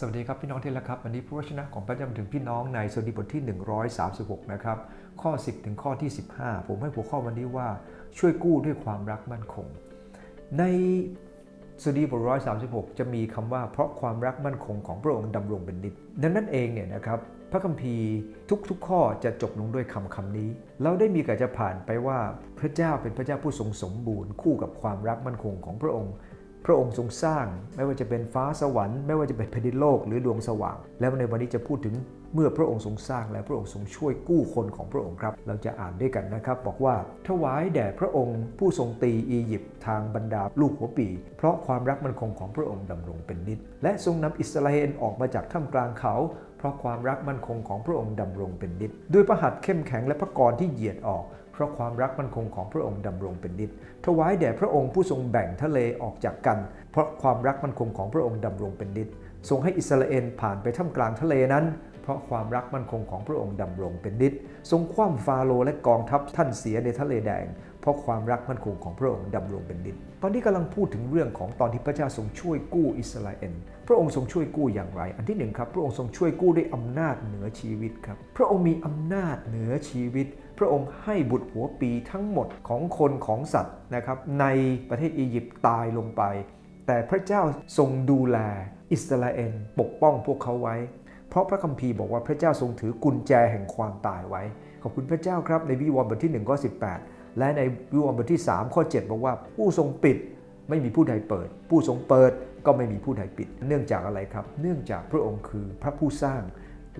สวัสดีครับพี่น้องที่รักครับ วันนี้พระวจนะของพระเจ้ามาถึงพี่น้องในสดีบทที่ 136 นะครับ ข้อ 10 ถึงข้อที่ 15 ผมให้หัวข้อวันนี้ว่าช่วยกู้ด้วยความรักมั่นคง ในสดีบท136จะมีคำว่าเพราะความรักมั่นคงของพระองค์ดำรงเป็นนิจดังนั้นเองเนี่ยนะครับพระคัมภีร์ทุกๆ ข้อจะจบลงด้วยคำคำนี้ เราได้มีการจะผ่านไปว่าพระเจ้าเป็นพระเจ้าผู้ทรงสมบูรณ์ คู่กับความรักมั่นคงของพระองค์ พระองค์ทรงสร้าง ไม่ว่าจะเป็นฟ้าสวรรค์ไม่ว่าจะเป็นแผ่นดินโลกหรือดวงสว่าง แล้วในวันนี้จะพูดถึงเมื่อพระองค์ทรงสร้างและพระองค์ทรงช่วยกู้คนของพระองค์ครับ เราจะอ่านด้วยกันนะครับ บอกว่าถวายแด่พระองค์ผู้ทรงตีอียิปต์ทางบรรดาลูกหัวปี เพราะความรักมันคงของพระองค์ดำรงเป็นนิจและทรงนำอิสราเอลออกมาจากท่ามกลางเขาเพราะความรักมั่นคงของพระองค์ดำรงเป็นนิจด้วยพระหัตถ์เข้มแข็งและพระกรที่เหยียดออก เพราะความรักมั่นคงของพระองค์ดำรงเป็นนิจถวายแด่พระองค์ผู้ทรงแบ่งทะเลออกจากกัน เพราะความรักมั่นคงของพระองค์ดำรงเป็นนิจทรงให้อิสราเอลผ่านไปท่ามกลางทะเลนั้น เพราะความรักมั่นคงของพระองค์ดำรงเป็นนิจทรงคว่ำฟาโรห์และกองทัพท่านเสียในทะเลแดง เพราะความรักมั่นคงของพระองค์ดำรงเป็นนิจตอนนี้กำลังพูดถึงเรื่องของตอนที่พระเจ้าทรงช่วยกู้อิสราเอล พระองค์ทรงช่วยกู้อย่างไร อันที่หนึ่งครับ พระองค์ทรงช่วยกู้ด้วยอำนาจเหนือชีวิตครับ พระองค์มีอำนาจเหนือชีวิต พระองค์ให้บุตรหัวปีทั้งหมดของคนของสัตว์นะครับในประเทศอียิปต์ตายลงไป แต่พระเจ้าทรงดูแลอิสราเอลปกป้องพวกเขาไว้ ราะพระคัมภีร์บอกว่าพระเจ้าทรงถือกุญแจแห่งความตายไว้ ขอบคุณพระเจ้าครับในวิวรณ์บทที่1ข้อ18 และในวิวรณ์บทที่3ข้อ7บอกว่าผู้ทรงปิดไม่มีผู้ใดเปิด ผู้ทรงเปิดก็ไม่มีผู้ใดปิด เนื่องจากอะไรครับ เนื่องจากพระองค์คือพระผู้สร้าง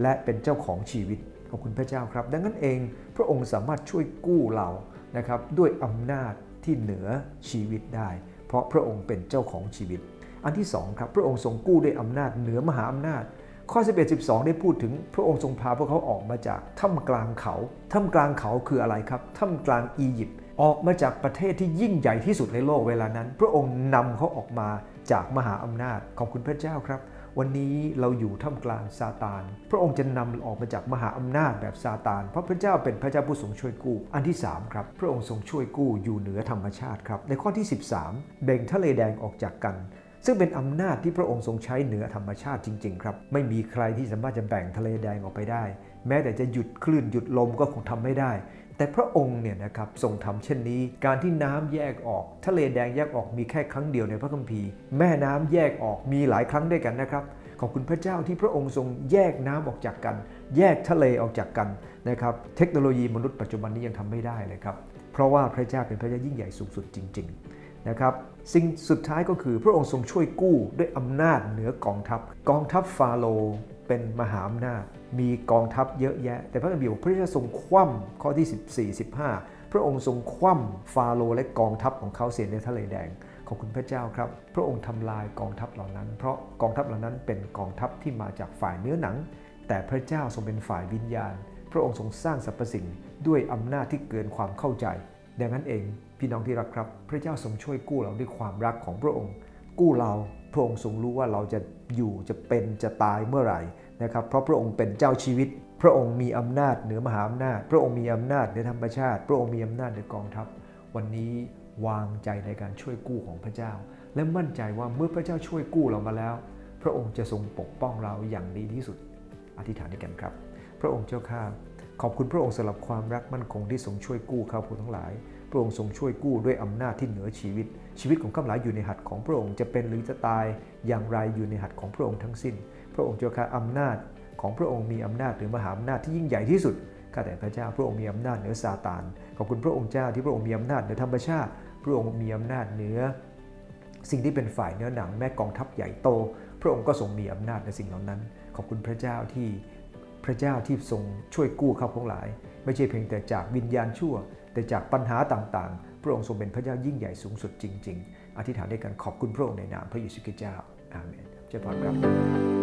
และเป็นเจ้าของชีวิตขอบคุณพระเจ้าครับ ดังนั้นเองพระองค์สามารถช่วยกู้เรานะครับด้วยอำนาจที่เหนือชีวิตได้ เพราะพระองค์เป็นเจ้าของชีวิต อันที่สองครับพระองค์ทรงกู้ด้วยอำนาจเหนือมหาอำนาจ ข้อ 11 12 ได้พูดถึงพระองค์ทรงพาพวกเขาออกมาจากถ้ำกลางเขาถ้ำกลางเขาคืออะไรครับถ้ำกลางอียิปต์ออกมาจากประเทศที่ยิ่งใหญ่ที่สุดในโลกเวลานั้น พระองค์นำเขาออกมาจากมหาอำนาจขอบคุณพระเจ้าครับ วันนี้เราอยู่ท่ามกลางซาตาน พระองค์จะนำออกมาจากมหาอำนาจแบบซาตาน เพราะพระเจ้าเป็นพระเจ้าผู้ทรงช่วยกู้ อันที่ 3 ครับ พระองค์ทรงช่วยกู้อยู่เหนือธรรมชาติครับ ในข้อที่ 13 เบ่งทะเลแดงออกจากกัน ซึ่งเป็นอำนาจที่พระองค์ทรงใช้เหนือธรรมชาติจริง ๆ ครับ ไม่มีใครที่สามารถจะแบ่งทะเลแดงออกไปได้ แม้แต่จะหยุดคลื่นหยุดลมก็คงทำไม่ได้ แต่พระองค์เนี่ยนะครับทรงทำเช่นนี้ การที่น้ำแยกออก ทะเลแดงแยกออกมีแค่ครั้งเดียวในพระคัมภีร์ แม่น้ำแยกออกมีหลายครั้งด้วยกันนะครับขอบคุณพระเจ้าที่พระองค์ทรงแยกน้ำออกจากกัน แยกทะเลออกจากกันนะครับ เทคโนโลยีมนุษย์ปัจจุบันนี้ยังทำไม่ได้เลยครับ เพราะว่าพระเจ้าเป็นพระเจ้ายิ่งใหญ่สูงสุดจริง ๆ นะครับสิ่งสุดท้ายก็คือพระองค์ทรงช่วยกู้ด้วยอำนาจเหนือกองทัพ กองทัพฟาโรเป็นมหาอำนาจ มีกองทัพเยอะแยะ แต่พระคัมภีร์บอกพระเจ้าทรงคว่ำข้อที่ 14 15 พระองค์ทรงคว่ำฟาโรและกองทัพของเขาเสียในทะเลแดงขอบคุณพระเจ้าครับ พระองค์ทำลายกองทัพเหล่านั้น เพราะกองทัพเหล่านั้นเป็นกองทัพที่มาจากฝ่ายเนื้อหนัง แต่พระเจ้าทรงเป็นฝ่ายวิญญาณ พระองค์ทรงสร้างสรรพสิ่งด้วยอำนาจที่เกินความเข้าใจ ดังนั้นเอง พี่น้องที่รักครับ พระเจ้าทรงช่วยกู้เราด้วยความรักของพระองค์ กู้เราพระองค์ทรงรู้ว่าเราจะอยู่จะเป็นจะตายเมื่อไหร่นะครับ เพราะพระองค์เป็นเจ้าชีวิต พระองค์มีอำนาจเหนือมหาอำนาจ พระองค์มีอำนาจเหนือธรรมชาติ พระองค์มีอำนาจเหนือกองทัพ วันนี้วางใจในการช่วยกู้ของพระเจ้า และมั่นใจว่าเมื่อพระเจ้าช่วยกู้เรามาแล้ว พระองค์จะทรงปกป้องเราอย่างดีที่สุด อธิษฐานด้วยกันครับ พระองค์เจ้าข้าขอบคุณพระองค์สำหรับความรักมั่นคงที่ทรงช่วยกู้ข้าพเจ้าทั้งหลาย พระองค์ทรงช่วยกู้ด้วยอำนาจที่เหนือชีวิต ชีวิตของข้าพเจ้าอยู่ในหัตถ์ของพระองค์จะเป็นหรือจะตายอย่างไรอยู่ในหัตถ์ของพระองค์ทั้งสิ้น พระองค์เจ้าข้าอำนาจของพระองค์มีอำนาจหรือมหาอำนาจที่ยิ่งใหญ่ที่สุดข้าแต่พระเจ้าพระองค์มีอำนาจเหนือซาตานขอบคุณพระองค์เจ้าที่พระองค์มีอำนาจเหนือธรรมชาติ พระองค์มีอำนาจเหนือ สิ่งที่เป็นฝ่ายเนื้อหนังแม้กองทัพใหญ่โต พระองค์ก็ทรงมีอำนาจในสิ่งเหล่านั้น ขอบคุณพระเจ้าที่ พระเจ้าที่ทรงช่วยกู้ข้าพงหลาย ไม่ใช่เพียงแต่จากวิญญาณชั่ว แต่จากปัญหาต่างๆ พระองค์ทรงเป็นพระเจ้ายิ่งใหญ่สูงสุดจริง ๆ อธิษฐานด้วยกันขอบคุณพระองค์ในนามพระเยซูคริสต์เจ้าอาเมนเจ้าพรครับ